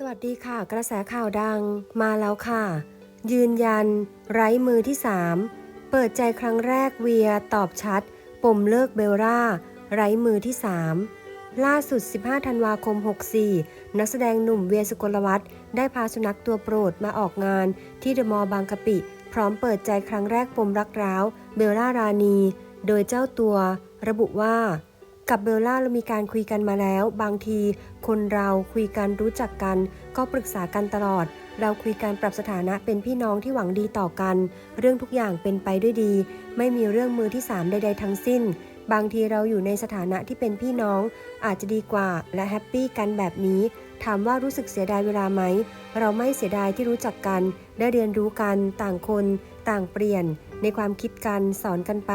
สวัสดีค่ะ กระแสข่าวดังมาแล้วค่ะ ยืนยัน ไร้มือที่ 3 เปิดใจครั้งแรกเวียตอบชัด ปมเลิกเบลล่า ไร้มือที่ 3 ล่าสุด 15 ธันวาคม 64 นักแสดงหนุ่มเวียสุกลวัฒน์ได้พาสุนัขตัวโปรดมาออกงาน ที่เดอะมอลล์บางกะปิ พร้อมเปิดใจครั้งแรกปมรักร้าว เบลล่ารานีโดยเจ้าตัว ระบุว่า กับเบลล่าเรามีการคุยกันมาแล้ว บางที คนเราคุยกันรู้จักกัน ก็ปรึกษากันตลอด เราคุยกันปรับสถานะเป็นพี่น้องที่หวังดีต่อกัน เรื่องทุกอย่างเป็นไปด้วยดี ไม่มีเรื่องมือที่สามใด ๆ ทั้งสิ้น บางทีเราอยู่ในสถานะที่เป็นพี่น้อง อาจจะดีกว่าและแฮปปี้กันแบบนี้ถามว่ารู้สึกเสียดายเวลาไหม เราไม่เสียดายที่รู้จักกัน ได้เรียนรู้กัน ต่างคน ต่างเปลี่ยน ในความคิดกัน สอนกันไป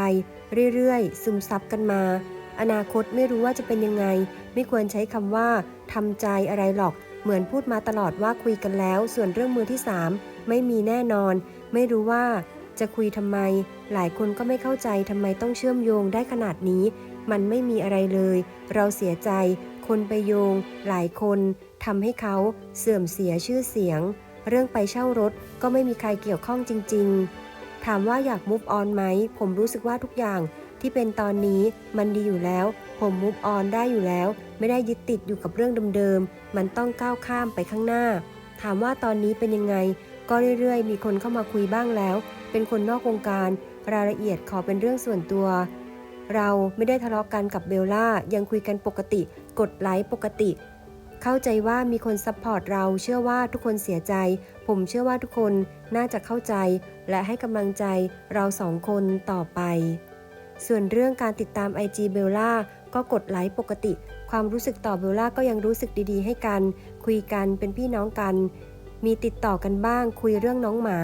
เรื่อยๆ ซึมซับกันมา อนาคตไม่รู้ว่าจะเป็นยังไง ไม่ควรใช้คำว่าทำใจอะไรหรอก เหมือนพูดมาตลอดว่าคุยกันแล้ว ส่วนเรื่องมือที่ 3 ไม่มีแน่นอน ไม่รู้ว่าจะคุยทำไม หลายคนก็ไม่เข้าใจทำไมต้องเชื่อมโยงได้ขนาดนี้ มันไม่มีอะไรเลย เราเสียใจ คนไปโยง หลายคนทำให้เขาเสื่อมเสียชื่อเสียง เรื่องไปเช่ารถก็ไม่มีใครเกี่ยวข้องจริง ๆ ถามว่าอยาก move on ไหม ผมรู้สึกว่าทุกอย่าง ที่เป็นตอนนี้มันดีอยู่แล้ว ผม move on ได้อยู่แล้ว ไม่ได้ยึดติดอยู่กับเรื่องเดิมๆ มันต้องก้าวข้ามไปข้างหน้า ถามว่าตอนนี้เป็นยังไง ก็เรื่อยๆ มีคนเข้ามาคุยบ้างแล้ว เป็นคนนอกวงการ รายละเอียดขอเป็นเรื่องส่วนตัว เราไม่ได้ทะเลาะกันกับเบลล่า ยังคุยกันปกติ กดไลค์ปกติ เข้าใจว่ามีคนซัพพอร์ตเรา เชื่อว่าทุกคนเสียใจ ผมเชื่อว่าทุกคนน่าจะเข้าใจ และให้กำลังใจเราสองคนต่อไป ส่วนเรื่องการติดตาม IG เบลล่าก็กดไลค์ปกติ ความรู้สึกต่อเบลล่าก็ยังรู้สึกดีๆ ให้กัน คุยกันเป็นพี่น้องกัน มีติดต่อกันบ้าง คุยเรื่องน้องหมา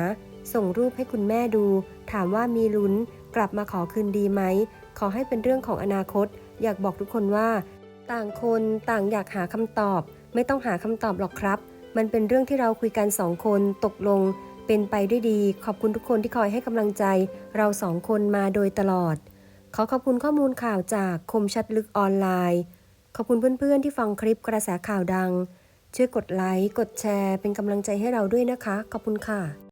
ส่งรูปให้คุณแม่ดู ถามว่ามีลุ้น กลับมาขอคืนดีไหม ขอให้เป็นเรื่องของอนาคต อยากบอกทุกคนว่า ต่างคนต่างอยากหาคำตอบ ไม่ต้องหาคำตอบหรอกครับ มันเป็นเรื่องที่เราคุยกันสองคนตกลง เป็นไปด้วยดี ขอบคุณทุกคนที่คอยให้กำลังใจ เราสองคนมาโดยตลอด ขอขอบคุณข้อมูลข่าวจากคมชัดลึกออนไลน์ ขอบคุณเพื่อนๆ ที่ฟังคลิปกระแสข่าวดัง ช่วยกดไลค์ กดแชร์ เป็นกำลังใจให้เราด้วยนะคะ ขอบคุณค่ะ